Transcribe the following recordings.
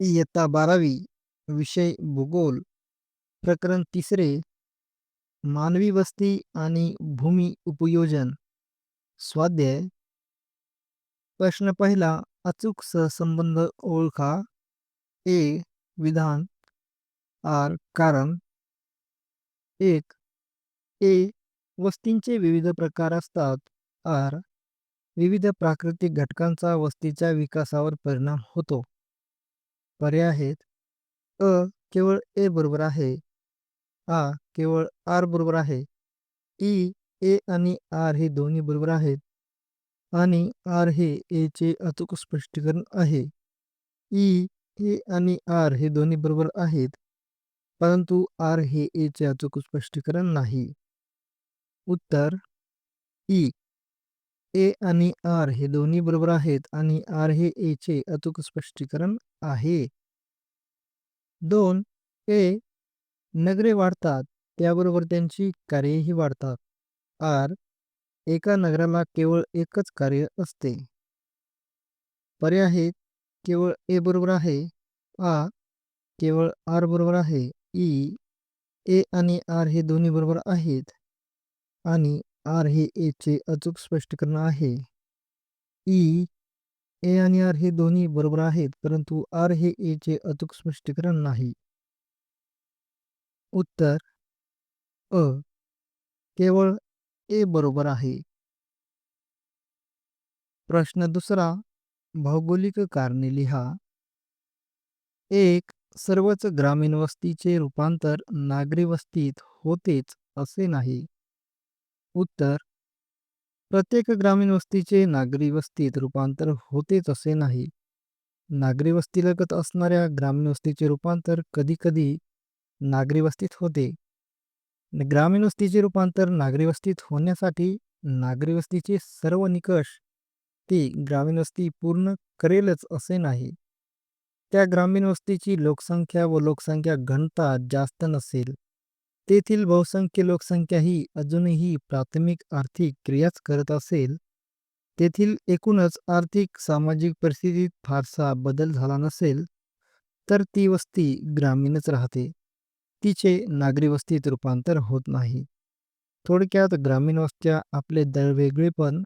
इयत्ता बारावी विषय भूगोल प्रकरण तिसरे मानवी वस्ती आणि भूमी उपयोजन स्वाध्याय. प्रश्न पहिला अचूक सहसंबंध ओळखा. ए विधान. आर कारण. एक ए वस्तींचे विविध प्रकार असतात. आर विविध प्राकृतिक घटकांचा वस्तीच्या विकासावर परिणाम होतो. पर्याय आहेत. अ केवळ ए बरोबर आहे. आ केवळ आर बरोबर आहे. ई ए आणि आर हे दोन्ही बरोबर आहेत. आणि आर हे ए चे अचूक स्पष्टीकरण आहे. ई ए आणि आर हे दोन्ही बरोबर आहेत. परंतु आर हे ए चे अचूक स्पष्टीकरण नाही. उत्तर ई. ए आणि आर हे दोन्ही बरोबर आहेत आणि आर हे ए चे अचूक स्पष्टीकरण आहे. दोन ए नगरे वाढतात त्याबरोबर त्यांची कार्येही वाढतात. आर एका नगराला केवळ एकच कार्य असते. पर्याय आहेत केवळ ए बरोबर आहे आ केवळ आर बरोबर आहे ई ए आणि आर हे दोन्ही बरोबर आहेत. आणि आर हे ए चे अचूक स्पष्टीकरण आहे. ई ए आणि आर हे दोन्ही बरोबर आहेत परंतु आर हे ए चे अचूक स्पष्टीकरण नाही. उत्तर अ केवळ ए बरोबर आहे. प्रश्न दुसरा भौगोलिक कारणे लिहा. एक सर्वच ग्रामीण वस्तीचे रूपांतर नागरी वस्तीत होतेच असे नाही. उत्तर प्रत्येक ग्रामीण वस्तीचे नागरी वस्तीत रूपांतर होतेच असे नाही. नागरी वस्तीलगत असणाऱ्या ग्रामीण वस्तीचे रूपांतर कधीकधी नागरी वस्तीत होते. ग्रामीण वस्तीचे रूपांतर नागरी वस्तीत होण्यासाठी नागरी वस्तीचे सर्व निकष ती ग्रामीण वस्ती पूर्ण करेलच असे नाही. त्या ग्रामीण वस्तीची लोकसंख्या व लोकसंख्या घनता जास्त नसेल. तेथील बहुसंख्य लोकसंख्या ही अजूनही प्राथमिक आर्थिक क्रियाच करत असेल. तेथील एकूणच आर्थिक सामाजिक परिस्थितीत फारसा बदल झाला नसेल तर ती वस्ती ग्रामीणच राहते. तिचे नागरी वस्तीत रूपांतर होत नाही. थोडक्यात ग्रामीण वस्त्या आपले दरवेगळेपण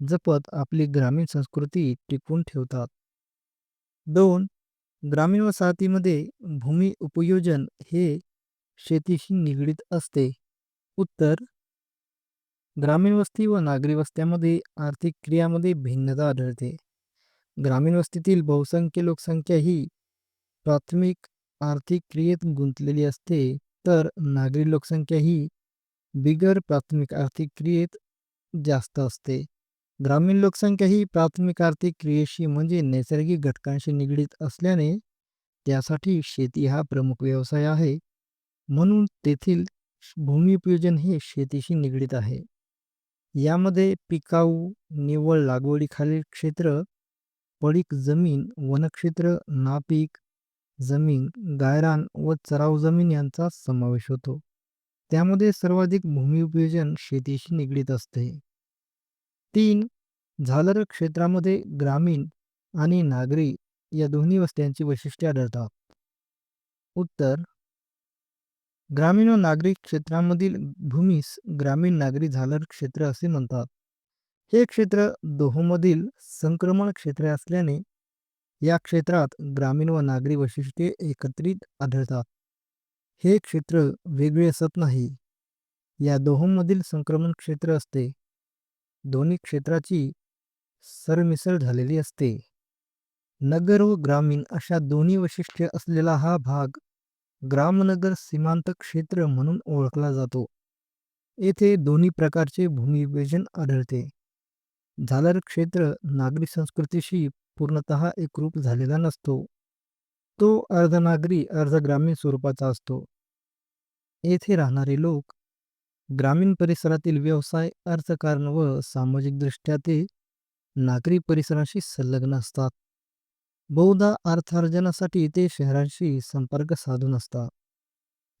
जपत आपली ग्रामीण संस्कृती टिकवून ठेवतात. दोन ग्रामीण वसाहतीमध्ये भूमी उपयोजन हे शेतीशी निगडीत असते. उत्तर. ग्रामीण वस्ती व नागरी वस्त्यामध्ये आर्थिक क्रियामध्ये भिन्नता आढळते. ग्रामीण वस्तीतील बहुसंख्य लोकसंख्या ही प्राथमिक आर्थिक क्रियेत गुंतलेली असते. तर नागरी लोकसंख्या ही बिगर प्राथमिक आर्थिक क्रियेत जास्त असते. ग्रामीण लोकसंख्या ही प्राथमिक आर्थिक क्रियेशी म्हणजे नैसर्गिक घटकांशी निगडीत असल्याने त्यासाठी शेती हा प्रमुख व्यवसाय आहे. म्हणून तेथील भूमिपूजन हे शेतीशी निगडीत आहे. यामध्ये पिकाऊ निव्वळ लागवडीखालील क्षेत्र पडीक जमीन वनक्षेत्र नापीक जमीन गायरान व चराव जमीन यांचा समावेश होतो. त्यामध्ये सर्वाधिक भूमी शेतीशी निगडीत असते. तीन झालर क्षेत्रामध्ये ग्रामीण आणि नागरी या दोन्ही वस्त्यांची वैशिष्ट्ये आढळतात. उत्तर ग्रामीण व नागरी क्षेत्रामधील भूमीस ग्रामीण नागरी झालर क्षेत्र असे म्हणतात. हे क्षेत्र दोहोमधील संक्रमण क्षेत्र असल्याने या क्षेत्रात ग्रामीण व नागरी वैशिष्ट्ये एकत्रित आढळतात. हे क्षेत्र वेगळे असत नाही. या दोहोंमधील संक्रमण क्षेत्र असते. दोन्ही क्षेत्राची सरमिसळ झालेली असते. नगर व ग्रामीण अशा दोन्ही वैशिष्ट्ये असलेला हा भाग ग्रामनगर सीमांत क्षेत्र म्हणून ओळखला जातो. येथे दोन्ही प्रकारचे भूमिविभाजन आढळते. झालर क्षेत्र नागरी संस्कृतीशी पूर्णतः एकरूप झालेला नसतो. तो अर्धनागरी अर्धग्रामीण स्वरूपाचा असतो. येथे राहणारे लोक ग्रामीण परिसरातील व्यवसाय अर्थकारण व सामाजिकदृष्ट्या ते नागरी परिसराशी संलग्न असतात. बहुधा अर्थार्जनासाठी ते शहरांशी संपर्क साधून असतात.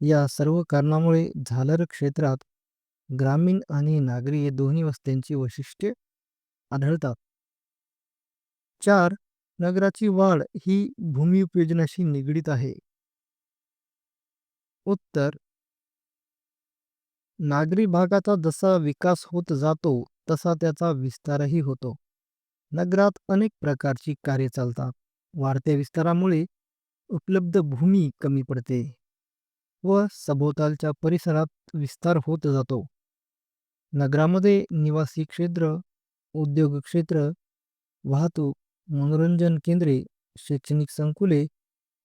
या सर्व कारणामुळे झालर क्षेत्रात ग्रामीण आणि नागरी दोन्ही वस्त्यांची वैशिष्ट्ये आढळतात. चार नगराची वाढ ही भूमी उपयोजनाशी निगडीत आहे. उत्तर नागरी भागाचा जसा विकास होत जातो तसा त्याचा विस्तारही होतो. नगरात अनेक प्रकारची कार्ये चालतात. वाढत्या विस्तारामुळे उपलब्ध भूमी कमी पडते व सभोवतालच्या परिसरात विस्तार होत जातो. नगरामध्ये निवासी क्षेत्र उद्योग क्षेत्र वाहतूक मनोरंजन केंद्रे शैक्षणिक संकुले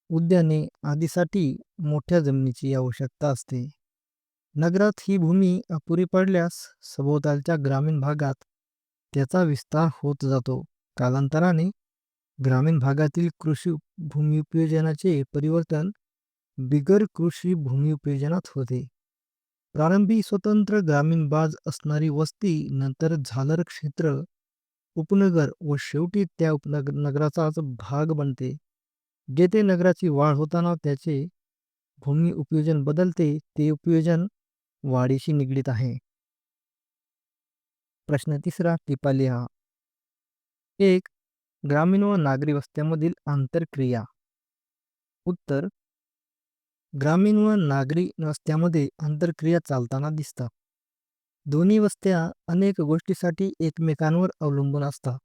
उद्याने आदीसाठी मोठ्या जमिनीची आवश्यकता असते. नगरात ही भूमी अपुरी पडल्यास सभोवतालच्या ग्रामीण भागात त्याचा विस्तार होत जातो. कालांतराने ग्रामीण भागातील कृषी भूमी उपयोजनाचे परिवर्तन बिगर कृषी भूमी उपयोजनात होते. प्रारंभी स्वतंत्र ग्रामीण बाज असणारी वस्ती नंतर झालर क्षेत्र उपनगर व शेवटी त्या उपनगर नगराचाच भाग बनते. जेथे नगराची वाढ होताना त्याचे भूमी उपयोजन बदलते ते उपयोजन वाढीशी निगडीत आहे. प्रश्न तिसरा टिपा लिहा एक ग्रामीण व नागरी वस्त्यामधील आंतरक्रिया. उत्तर. ग्रामीण व नागरी वस्त्यामध्ये आंतरक्रिया चालताना दिसतात. दोन्ही वस्त्या अनेक गोष्टीसाठी एकमेकांवर अवलंबून असतात.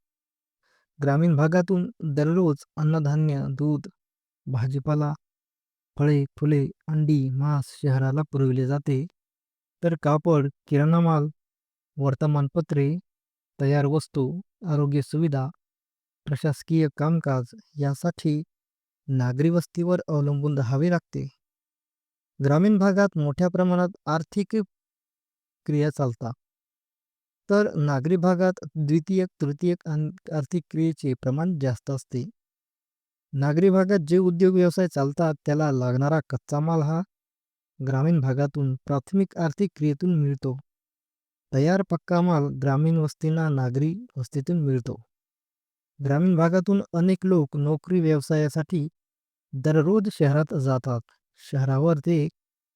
ग्रामीण भागातून दररोज अन्नधान्य दूध भाजीपाला फळे फुले अंडी मांस शहराला पुरविले जाते. तर कापड किराणा माल वर्तमानपत्रे तयार वस्तू आरोग्य सुविधा प्रशासकीय कामकाज यासाठी नागरी वस्तीवर अवलंबून राहावे लागते. ग्रामीण भागात मोठ्या प्रमाणात आर्थिक क्रिया चालतात तर नागरी भागात द्वितीयक तृतीयक आर्थिक क्रियेचे प्रमाण जास्त असते. नागरी भागात जे उद्योग व्यवसाय चालतात त्याला लागणारा कच्चा माल हा ग्रामीण भागातून प्राथमिक आर्थिक क्रियेतून मिळतो. तयार पक्का माल ग्रामीण वस्तींना नागरी वस्तीतून मिळतो. ग्रामीण भागातून अनेक लोक नोकरी व्यवसायासाठी दररोज शहरात जातात. शहरावर ते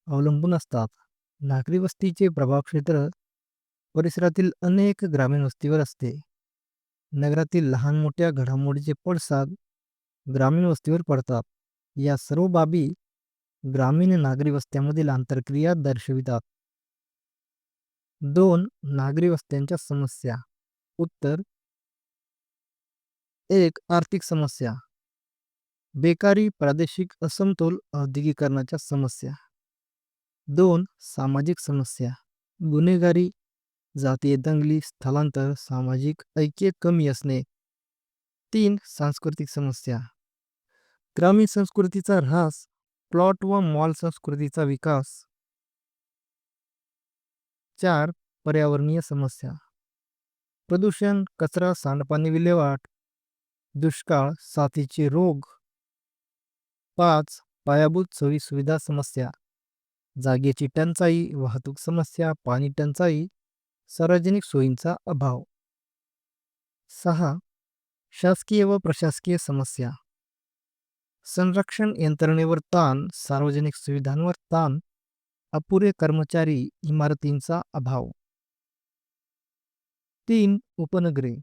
अवलंबून असतात. नागरी वस्तीचे प्रभाव क्षेत्र परिसरातील अनेक ग्रामीण वस्तीवर असते. नगरातील लहान मोठ्या घडामोडीचे पडसाद ग्रामीण वस्तीवर पडतात. या सर्व बाबी ग्रामीण नागरी वस्त्यामधील आंतरक्रिया दर्शवितात. दोन नागरी वस्त्यांच्या समस्या. उत्तर एक आर्थिक समस्या. बेकारी प्रादेशिक असमतोल औद्योगिकरणाच्या समस्या. दोन सामाजिक समस्या. गुन्हेगारी जातीय दंगली स्थलांतर सामाजिक ऐक्य कमी असणे. तीन सांस्कृतिक समस्या. ग्रामीण संस्कृतीचा ऱ्हास प्लॉट व मॉल संस्कृतीचा विकास. चार पर्यावरणीय समस्या. प्रदूषण कचरा सांडपाणी विल्हेवाट. दुष्काळ साथीचे रोग. पाच पायाभूत सोयी सुविधा समस्या. जागेची टंचाई वाहतूक समस्या पाणी टंचाई सार्वजनिक सोयींचा अभाव. सहा शासकीय व प्रशासकीय समस्या. संरक्षण यंत्रणेवर ताण सार्वजनिक सुविधांवर ताण अपुरे कर्मचारी इमारतींचा अभाव. तीन उपनगरे.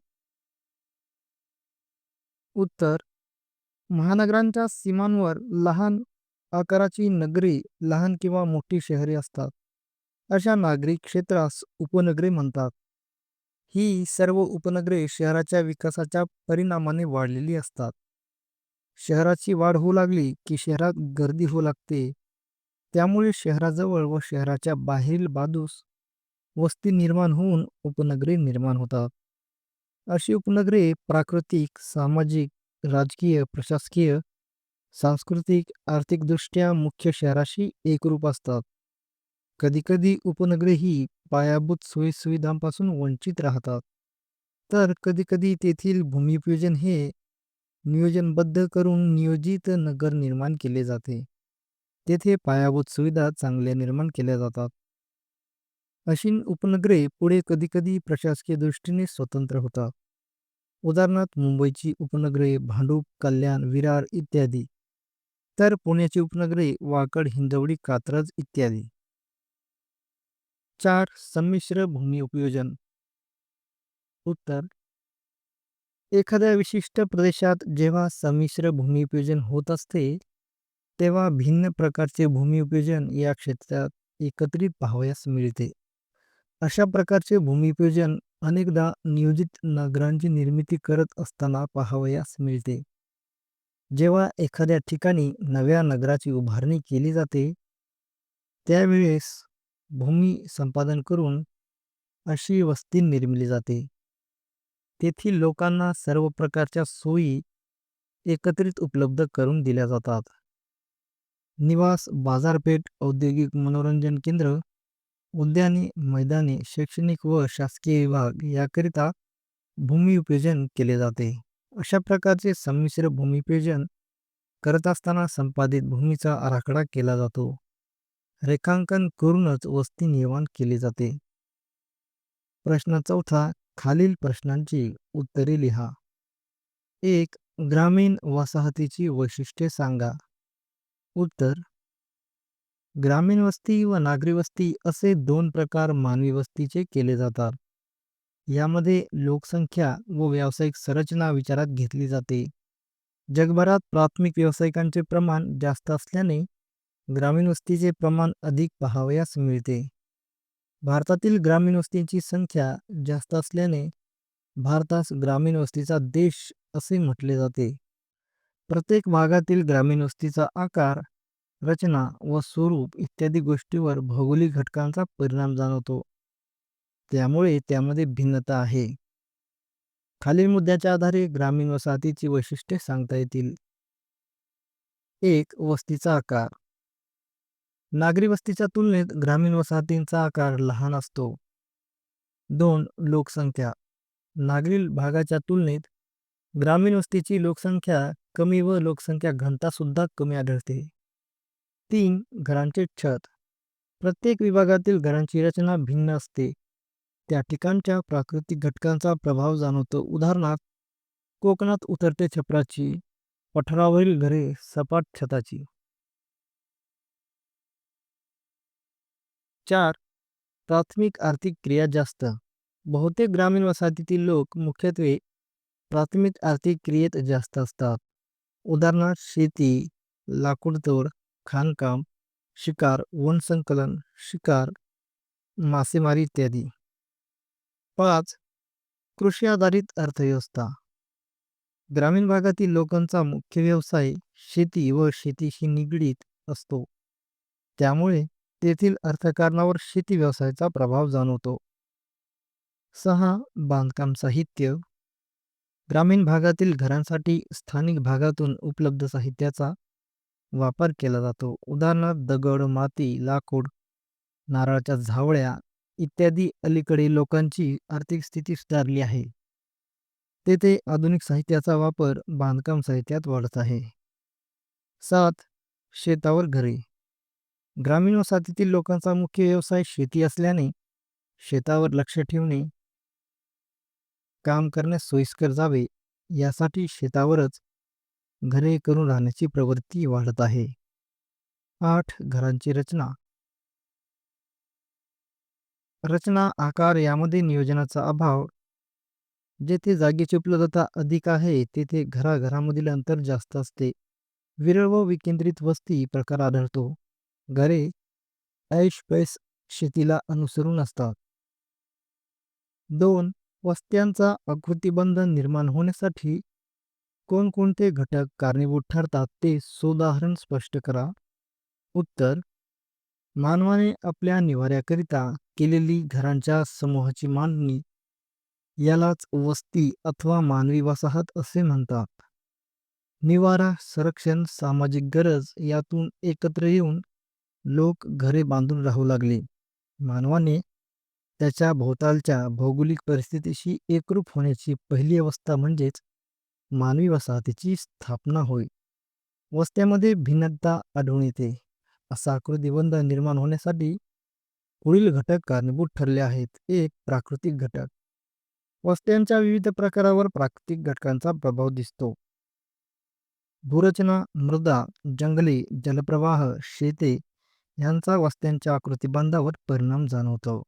उत्तर महानगरांच्या सीमांवर लहान आकाराची नगरे लहान किंवा मोठी शहरे असतात. अशा नागरिक क्षेत्रास उपनगरे म्हणतात. ही सर्व उपनगरे शहराच्या विकासाच्या परिणामाने वाढलेली असतात. शहराची वाढ होऊ लागली की शहरात गर्दी होऊ लागते. त्यामुळे शहराजवळ व शहराच्या बाहेरील बाजूस वस्ती निर्माण होऊन उपनगरे निर्माण होतात. अशी उपनगरे प्राकृतिक सामाजिक राजकीय प्रशासकीय सांस्कृतिक आर्थिकदृष्ट्या मुख्य शहराशी एकरूप असतात. कधीकधी उपनगरे ही पायाभूत सोयीसुविधांपासून वंचित राहतात. तर कधीकधी तेथील भूमिपूजन हे नियोजनबद्ध करून नियोजित नगर निर्माण केले जाते. तेथे पायाभूत सुविधा चांगल्या निर्माण केल्या जातात. अशी उपनगरे पुढे कधीकधी प्रशासकीय दृष्टीने स्वतंत्र होतात. उदाहरणार्थ मुंबईची उपनगरे भांडूप कल्याण विरार इत्यादी. तर पुण्याची उपनगरे वाकड हिंदवडी कात्रज इत्यादी. चार संमिश्र भूमी उपयोजन. उत्तर. एखाद्या विशिष्ट प्रदेशात जेव्हा संमिश्र भूमिपूजन होत असते तेव्हा भिन्न प्रकारचे भूमिपूजन या क्षेत्रात एकत्रित पाहावयास मिळते. अशा प्रकारचे भूमिपूजन अनेकदा नियोजित नगरांची निर्मिती करत असताना पाहावयास मिळते. जेव्हा एखाद्या ठिकाणी नव्या नगराची उभारणी केली जाते त्यावेळेस भूमी संपादन करून अशी वस्ती निर्मिली जाते. तेथील लोकांना सर्व प्रकारच्या सोयी एकत्रित उपलब्ध करून दिल्या जातात. निवास बाजारपेठ औद्योगिक मनोरंजन केंद्र उद्याने मैदाने शैक्षणिक व शासकीय विभाग याकरिता भूमिपूजन केले जाते. अशा प्रकारचे संमिश्र भूमिपूजन करत असताना संपादित भूमीचा आराखडा केला जातो. रेखांकन करूनच वस्ती निर्माण केली जाते. प्रश्न चौथा खालील प्रश्नांची उत्तरे लिहा. एक ग्रामीण वसाहतीची वैशिष्ट्ये सांगा. उत्तर ग्रामीण वस्ती व नागरी वस्ती असे दोन प्रकार मानवी वस्तीचे केले जातात. यामध्ये लोकसंख्या व व्यावसायिक संरचना विचारात घेतली जाते. जगभरात प्राथमिक व्यावसायिकांचे प्रमाण जास्त असल्याने ग्रामीण वस्तीचे प्रमाण अधिक पाहावयास मिळते. भारतातील ग्रामीण वस्तींची संख्या जास्त असल्याने भारतास ग्रामीण वस्तीचा देश असे म्हटले जाते. प्रत्येक भागातील ग्रामीण वस्तीचा आकार रचना व स्वरूप इत्यादी गोष्टीवर भौगोलिक घटकांचा परिणाम जाणवतो. त्यामुळे त्यामध्ये भिन्नता आहे. खालील मुद्द्याच्या आधारे ग्रामीण वसाहतीची वैशिष्ट्ये सांगता येतील. एक वस्तीचा आकार. नागरी वस्तीच्या तुलनेत ग्रामीण वसाहतींचा आकार लहान असतो. दोन लोकसंख्या. नागरी भागाच्या तुलनेत ग्रामीण वस्तीची लोकसंख्या कमी व लोकसंख्या घनता सुद्धा कमी आढळते. तीन घरांचे छत. प्रत्येक विभागातील घरांची रचना भिन्न असते. त्या ठिकाणच्या प्राकृतिक घटकांचा प्रभाव जाणवतो. उदाहरणार्थ कोकणात उतरते छपराची पठारावरील घरे सपाट छताची. चार प्राथमिक आर्थिक क्रिया जास्त. बहुतेक ग्रामीण वसाहतीतील लोक मुख्यत्वे प्राथमिक आर्थिक क्रियेत जास्त असतात. उदाहरणार्थ शेती लाकूडतोड खाणकाम शिकार वन संकलन शिकार मासेमारी इत्यादी. पाच कृषी आधारित अर्थव्यवस्था. ग्रामीण भागातील लोकांचा मुख्य व्यवसाय शेती व शेतीशी निगडीत असतो. त्यामुळे तेथील अर्थकारणावर शेती व्यवसायाचा प्रभाव जाणवतो. सहा बांधकाम साहित्य. ग्रामीण भागातील घरांसाठी स्थानिक भागातून उपलब्ध साहित्याचा वापर केला जातो. उदाहरणार्थ दगड माती लाकूड नारळाच्या झावळ्या इत्यादी अलीकडे लोकांची आर्थिक स्थिती सुधारली आहे. तेथे आधुनिक साहित्याचा वापर बांधकाम साहित्यात वाढत आहे. सात शेतावर घरे. ग्रामीण वसाहतीतील लोकांचा मुख्य व्यवसाय शेती असल्याने शेतावर लक्ष ठेवणे काम करण्यास सोयीस्कर जावे यासाठी शेतावरच घरे करून राहण्याची प्रवृत्ती वाढत आहे. आठ घरांची रचना. रचना आकार यामध्ये नियोजनाचा अभाव. जेथे जागेची उपलब्धता अधिक आहे तेथे घराघरामधील अंतर जास्त असते. विरळ व विकेंद्रित वस्ती प्रकार आढळतो. घरे ऐश पैस शेतीला अनुसरून असतात. दोन वस्त्यांचा आकृतीबंध निर्माण होण्यासाठी कोणकोणते घटक कारणीभूत ठरतात ते सोदाहरण स्पष्ट करा. उत्तर मानवाने आपल्या निवाऱ्याकरिता केलेली घरांच्या समूहाची मांडणी यालाच वस्ती अथवा मानवी वसाहत असे म्हणतात. निवारा संरक्षण सामाजिक गरज यातून एकत्र येऊन लोक घरे बांधून राहू लागले. मानवाने त्याच्या भोवतालच्या भौगोलिक परिस्थितीशी एकरूप होण्याची पहिली अवस्था म्हणजेच मानवी वसाहतीची स्थापना होय. वस्त्यामध्ये भिन्नता आढळून येते. असा आकृतिबंध निर्माण होण्यासाठी पुढील घटक कारणीभूत ठरले आहेत. एक प्राकृतिक घटक. वस्त्यांच्या विविध प्रकारावर प्राकृतिक घटकांचा प्रभाव दिसतो. भूरचना मृदा जंगले जलप्रवाह शेते यांचा वस्त्यांच्या आकृतिबंधावर परिणाम जाणवतो.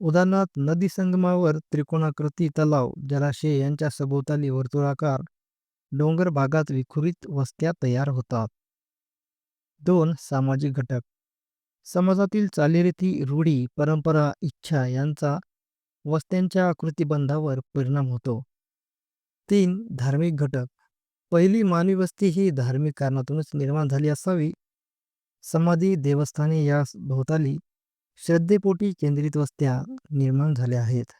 उदाहरणार्थ नदी संगमावर त्रिकोणाकृती तलाव जलाशय यांच्या सभोवताली वर्तुळाकार डोंगर भागात विखुरित वस्त्या तयार होतात. दोन सामाजिक घटक. समाजातील चालीरीती रूढी परंपरा इच्छा यांचा वस्त्यांच्या आकृतिबंधावर परिणाम होतो. तीन धार्मिक घटक. पहिली मानवी वस्ती ही धार्मिक कारणातूनच निर्माण झाली असावी. समाधी देवस्थाने या भोवताली श्रद्धेपोटी केंद्रित वस्त्या निर्माण झाल्या आहेत.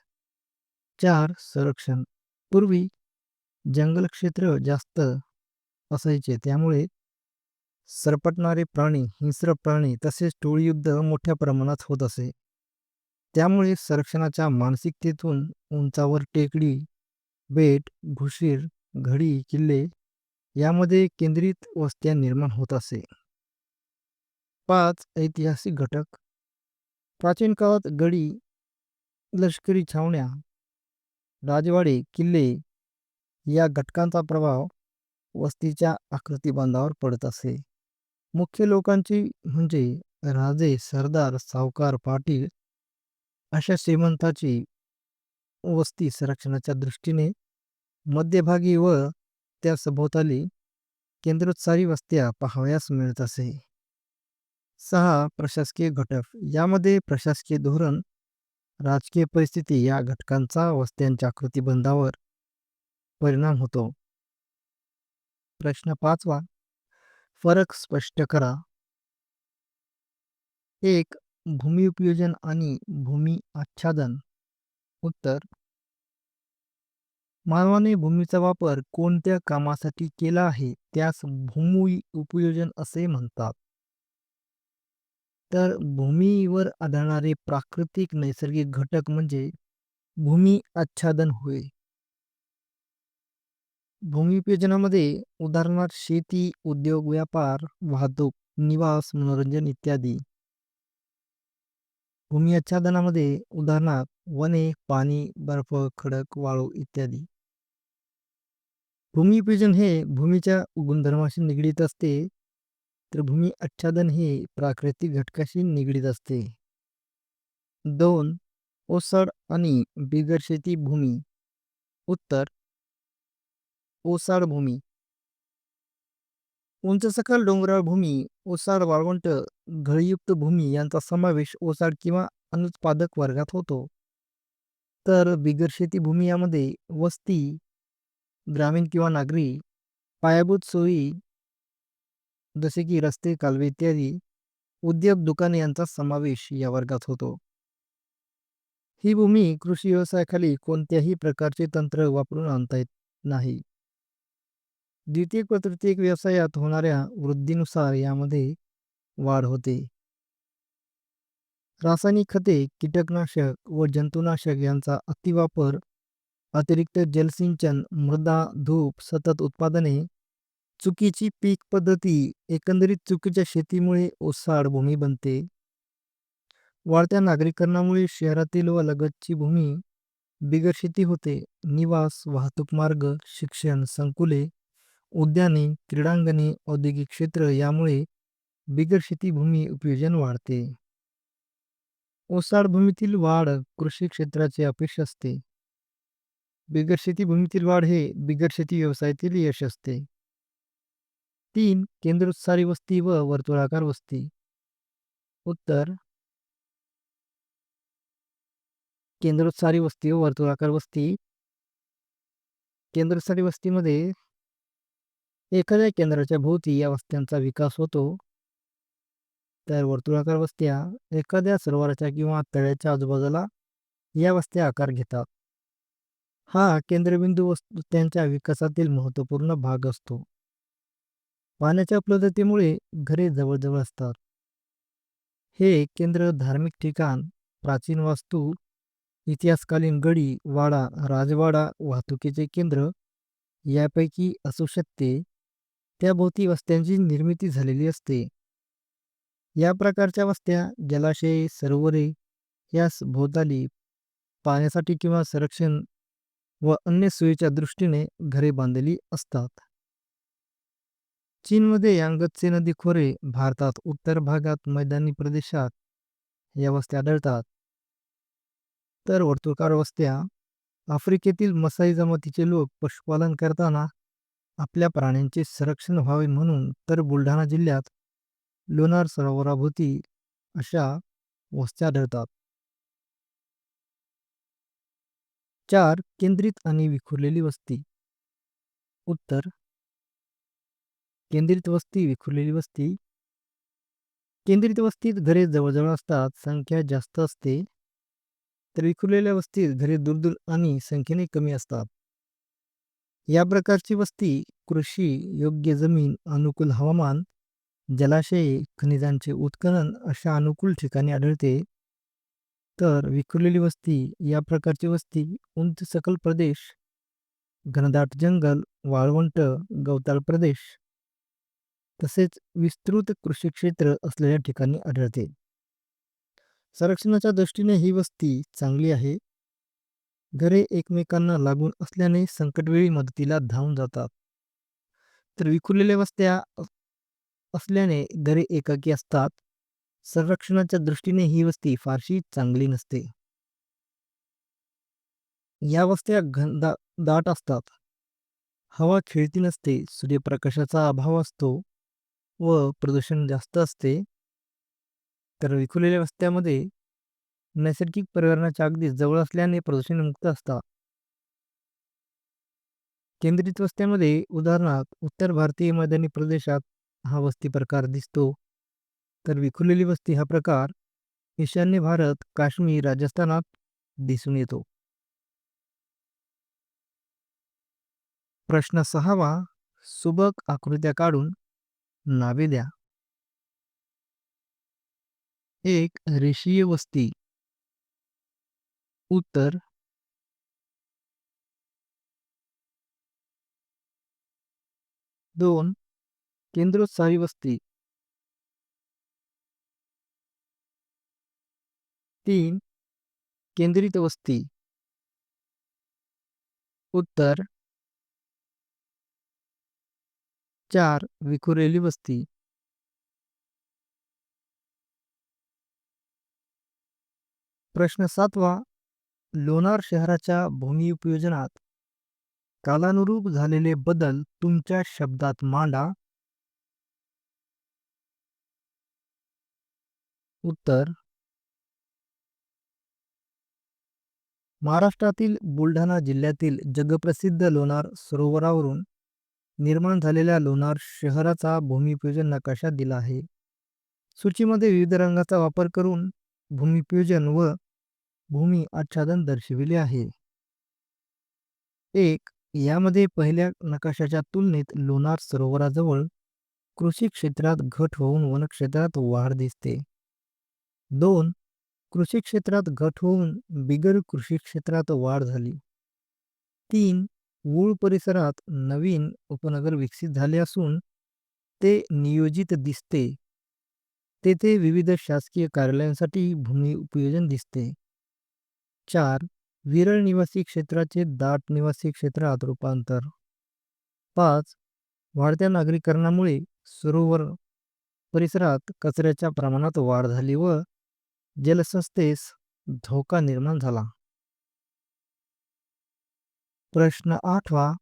चार संरक्षण. पूर्वी जंगल क्षेत्र जास्त असायचे त्यामुळे सरपटणारे प्राणी हिंस्र प्राणी तसेच टोळीयुद्ध मोठ्या प्रमाणात होत असे. त्यामुळे संरक्षणाच्या मानसिकतेतून उंचावर टेकडी बेट घुशीर घडी किल्ले यामध्ये केंद्रित वस्त्या निर्माण होत असे. पाच ऐतिहासिक घटक. प्राचीन काळात गडी लष्करी छावण्या राजवाडे किल्ले या घटकांचा प्रभाव वस्तीच्या आकृतीबंधावर पडत असे. मुख्य लोकांची म्हणजे राजे सरदार सावकार पाटील अशा श्रीमंताची वस्ती संरक्षणाच्या दृष्टीने मध्यभागी व त्या सभोवताली केंद्रोत्सारी वस्त्या पाहावयास मिळत असे. सहा प्रशासकीय घटक. यामध्ये प्रशासकीय धोरण राजकीय परिस्थिती या घटकांचा वस्त्यांच्या कृतिबंधावर परिणाम होतो. प्रश्न पाचवा फरक स्पष्ट करा. एक भूमी उपयोजन आणि भूमी आच्छादन. उत्तर मानवाने भूमीचा वापर कोणत्या कामासाठी केला आहे? त्यास भूमी उपयोजन असे म्हणतात. तर भूमीवर आढळणारे प्राकृतिक नैसर्गिक घटक म्हणजे भूमी आच्छादन होय. भूमिपूजनामध्ये उदाहरणार्थ शेती उद्योग व्यापार वाहतूक निवास मनोरंजन इत्यादी. भूमी आच्छादनामध्ये उदाहरणार्थ वने पाणी बर्फ खडक वाळू इत्यादी. भूमिपूजन हे भूमीच्या गुणधर्माशी निगडीत असते. तर भूमी आच्छादन हे प्राकृतिक घटकाशी निगडीत असते. दोन ओसाड आणि बिगर शेती भूमी. उत्तर ओसाड भूमी. उंच सखल डोंगराळ भूमी ओसाड वाळवंट घळयुक्त भूमी यांचा समावेश ओसाड किंवा अनुत्पादक वर्गात होतो. तर बिगर शेती भूमी यामध्ये वस्ती ग्रामीण किंवा नागरी पायाभूत सोयी जसे की रस्ते कालवे इत्यादी उद्योग दुकाने यांचा समावेश या वर्गात होतो. ही भूमी कृषी व्यवसायाखाली कोणत्याही प्रकारचे तंत्र वापरून आणता येत नाही. द्वितीयक व तृतीयक व्यवसायात होणाऱ्या वृद्धीनुसार यामध्ये वाढ होते. रासायनिक खते कीटकनाशक व जंतुनाशक यांचा अतिवापर अतिरिक्त जलसिंचन मृदा धूप सतत उत्पादने चुकीची पीक पद्धती एकंदरीत चुकीच्या शेतीमुळे ओसाड भूमी बनते. वाढत्या नागरीकरणामुळे शहरातील व लगतची भूमी बिगर शेती होते. निवास वाहतूक मार्ग शिक्षण संकुले उद्याने क्रीडांगणे औद्योगिक क्षेत्र यामुळे बिगर शेती भूमी उपयोजन वाढते. ओसाड भूमीतील वाढ कृषी क्षेत्राचे अपयश असते. बिगर शेती भूमीतील वाढ हे बिगर शेती व्यवसायातील यश असते. तीन केंद्रोत्सारी वस्ती व वर्तुळाकार वस्ती. उत्तर. केंद्रोत्सारी वस्ती व वर्तुळाकार वस्ती. केंद्रोत्सारी वस्तीमध्ये एखाद्या केंद्राच्या भोवती या वस्त्यांचा विकास होतो. तर वर्तुळाकार वस्त्या एखाद्या सरोवराच्या किंवा तळ्याच्या आजूबाजूला या वस्त्या आकार घेतात. हा केंद्रबिंदू वस्त्यांच्या विकासातील महत्त्वपूर्ण भाग असतो. पाण्याच्या उपलब्धतेमुळे घरे जवळजवळ असतात. हे केंद्र धार्मिक ठिकाण प्राचीन वास्तू इतिहासकालीन गडी वाडा राजवाडा वाहतुकीचे केंद्र यापैकी असू शकते. त्याभोवती वस्त्यांची निर्मिती झालेली असते. या प्रकारच्या वस्त्या जलाशय सरोवरे यास भोवताली पाण्यासाठी किंवा संरक्षण व अन्य सोयीच्या दृष्टीने घरे बांधलेली असतात. चीनमध्ये यांगत्से नदी खोरे भारतात उत्तर भागात मैदानी प्रदेशात या वस्त्या आढळतात. तर वर्तुळकार वस्त्या आफ्रिकेतील मसाई जमातीचे लोक पशुपालन करताना आपल्या प्राण्यांचे संरक्षण व्हावे म्हणून तर बुलढाणा जिल्ह्यात लोणार सरोवराभोवती अशा वस्त्या आढळतात. चार केंद्रित आणि विखुरलेली वस्ती. उत्तर केंद्रित वस्ती विखुरलेली वस्ती. केंद्रित वस्तीत घरे जवळजवळ असतात संख्या जास्त असते. तर विखुरलेल्या वस्तीत घरे दूरदूर आणि संख्येने कमी असतात. या प्रकारची वस्ती कृषी योग्य जमीन अनुकूल हवामान जलाशये खनिजांचे उत्खनन अशा अनुकूल ठिकाणी आढळते. तर विखुरलेली वस्ती या प्रकारची वस्ती उंच सकल प्रदेश घनदाट जंगल वाळवंट गवताळ प्रदेश तसेच विस्तृत कृषी क्षेत्र असलेल्या ठिकाणी आढळते. संरक्षणाच्या दृष्टीने ही वस्ती चांगली आहे. घरे एकमेकांना लागून असल्याने संकटवेळी मदतीला धावून जातात. तर विखुरलेल्या वस्त्या असल्याने घरे एकाकी असतात. संरक्षणाच्या दृष्टीने ही वस्ती फारशी चांगली नसते. या वस्त्या घनदा दाट असतात. हवा खेळती नसते. सूर्यप्रकाशाचा अभाव असतो. व प्रदूषण जास्त असते. तर विखुरलेल्या वस्त्यामध्ये नैसर्गिक पर्यावरणाच्या अगदी जवळ असल्याने प्रदूषणमुक्त असतात केंद्रित वस्त्यामध्ये उदाहरणार्थ उत्तर भारतीय मैदानी प्रदेशात हा वस्ती प्रकार दिसतो. तर विखुरलेली वस्ती हा प्रकार ईशान्य भारत काश्मीर राजस्थानात दिसून येतो. प्रश्न सहावा सुबक आकृत्या काढून नावे द्या. एक रेषीय वस्ती. उत्तर. दोन केंद्रोत्साही वस्ती. तीन केंद्रित वस्ती. उत्तर. चार विखुरलेली वस्ती. प्रश्न सातवा लोणार शहराच्या भूमी उपयोजनात कालानुरूप झालेले बदल तुमच्या शब्दात मांडा. उत्तर महाराष्ट्रातील बुलढाणा जिल्ह्यातील जगप्रसिद्ध लोणार सरोवरावरून निर्माण झालेल्या लोणार शहराचा भूमिपूजन नकाशा दिला आहे. सूचीमध्ये विविध रंगाचा वापर करून भूमिपूजन व भूमी आच्छादन दर्शविले आहे. एक यामध्ये पहिल्या नकाशाच्या तुलनेत लोणार सरोवराजवळ कृषी क्षेत्रात घट होऊन वनक्षेत्रात वाढ दिसते. दोन कृषी क्षेत्रात घट होऊन बिगर कृषी क्षेत्रात वाढ झाली. तीन मूळ परिसरात नवीन उपनगर विकसित झाले असून ते नियोजित दिसते. तेथे विविध शासकीय कार्यालयांसाठी भूमी उपयोजन दिसते. चार विरळ निवासी क्षेत्राचे दाट निवासी क्षेत्रात रूपांतर. पाच वाढत्या नागरीकरणामुळे सरोवर परिसरात कचऱ्याच्या प्रमाणात वाढ झाली व जलसंस्थेस धोका निर्माण झाला. प्रश्न आठवा.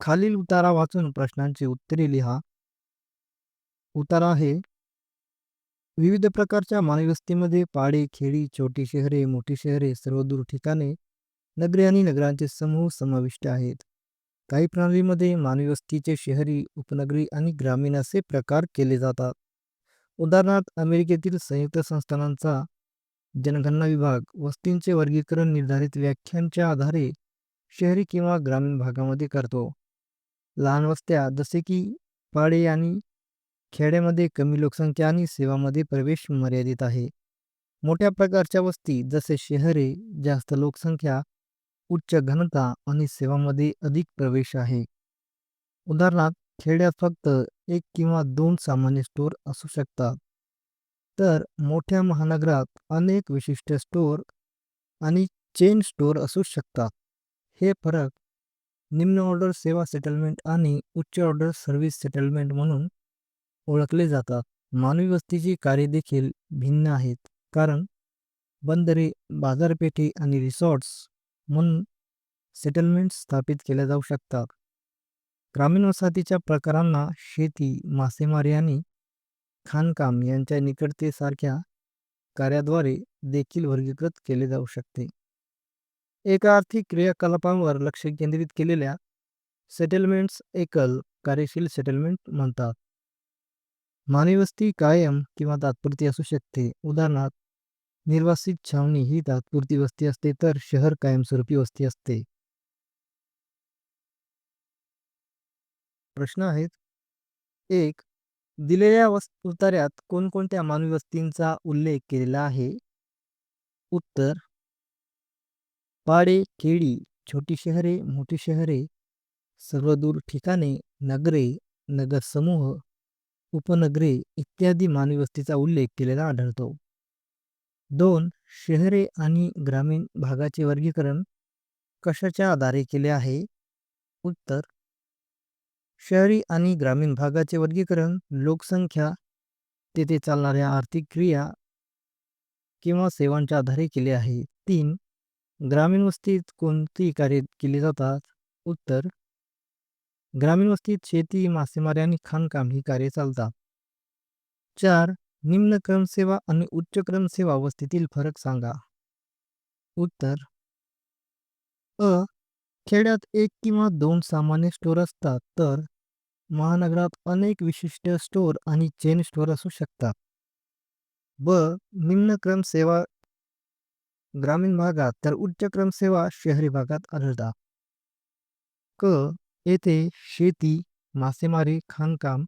खालील उतारा वाचून प्रश्नांची उत्तरे लिहा. उतारा आहे. विविध प्रकारच्या मानवस्तीमध्ये पाडे खेडी छोटी शहरे मोठी शहरे सर्वदूर ठिकाणे नगरे आणि नगरांचे समूह समाविष्ट आहेत. काही प्रणालीमध्ये मानवी वस्तीचे शहरी उपनगरी आणि ग्रामीण असे प्रकार केले जातात. उदाहरणार्थ अमेरिकेतील संयुक्त संस्थानांचा जनगणना विभाग वस्तींचे वर्गीकरण निर्धारित व्याख्यांच्या आधारे शहरी किंवा ग्रामीण भागामध्ये करतो. लहान वस्त्या जसे की पाडे आणि खेड्यामध्ये कमी लोकसंख्या आणि सेवामध्ये प्रवेश मर्यादित आहे. मोठ्या प्रकारच्या वस्ती जसे शहरे जास्त लोकसंख्या उच्च घनता आणि सेवामध्ये अधिक प्रवेश आहे. उदाहरणार्थ खेड्यात फक्त एक किंवा दोन सामान्य स्टोअर असू शकतात. तर मोठ्या महानगरात अनेक विशिष्ट स्टोअर आणि चेन स्टोअर असू शकतात. हे फरक निम्न ऑर्डर सेवा सेटलमेंट आणि उच्च ऑर्डर सर्व्हिस सेटलमेंट म्हणून ओळखले जातात. मानवी वस्तीची कार्ये देखील भिन्न आहेत कारण बंदरे बाजारपेठे आणि रिसॉर्ट्स म्हणून सेटलमेंट स्थापित केल्या जाऊ शकतात. ग्रामीण वसाहतीच्या प्रकारांना शेती मासेमारी आणि खाणकाम यांच्या निकटतेसारख्या कार्याद्वारे देखील वर्गीकृत केले जाऊ शकते. एका आर्थिक क्रियाकलापांवर लक्ष केंद्रित केलेल्या सेटलमेंट्स एकल कार्यशील सेटलमेंट म्हणतात. मानवीवस्ती कायम किंवा तात्पुरती असू शकते. उदाहरणार्थ निर्वासित छावणी ही तात्पुरती वस्ती असते तर शहर कायमस्वरूपी वस्ती असते. प्रश्न आहेत. एक दिलेल्या वस उतार्यात कोणकोणत्या मानवी वस्तींचा उल्लेख केलेला आहे? उत्तर पाडे खेडी छोटी शहरे मोठी शहरे सर्वदूर ठिकाणे नगरे नगर समूह उपनगरे इत्यादी मानवीवस्तीचा उल्लेख केलेला आढळतो. दोन शहरे आणि ग्रामीण भागाचे वर्गीकरण कशाच्या आधारे केले आहे? उत्तर शहरी आणि ग्रामीण भागाचे वर्गीकरण लोकसंख्या तेथे चालणाऱ्या आर्थिक क्रिया किंवा सेवांच्या आधारे केले आहे. तीन ग्रामीण वस्तीत कोणती कार्य केली जातात? उत्तर ग्रामीण वस्तीत शेती मासेमारी आणि खाणकाम ही कार्य चालतात. चार निम्न क्रमसेवा आणि उच्च क्रमसेवा वस्तीतील फरक सांगा. उत्तर अ खेड्यात एक किंवा दोन सामान्य स्टोअर असतात तर महानगरात अनेक विशिष्ट स्टोअर आणि चेन स्टोअर असू शकतात. ब निम्न क्रम सेवा ग्रामीण भागात तर उच्च क्रम सेवा शहरी भागात आढळतात. क. येथे शेती मासेमारी खाणकाम.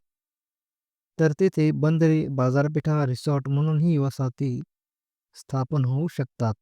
तर तेथे बंदरे बाजारपेठा रिसॉर्ट म्हणूनही वसाहती स्थापन होऊ शकतात.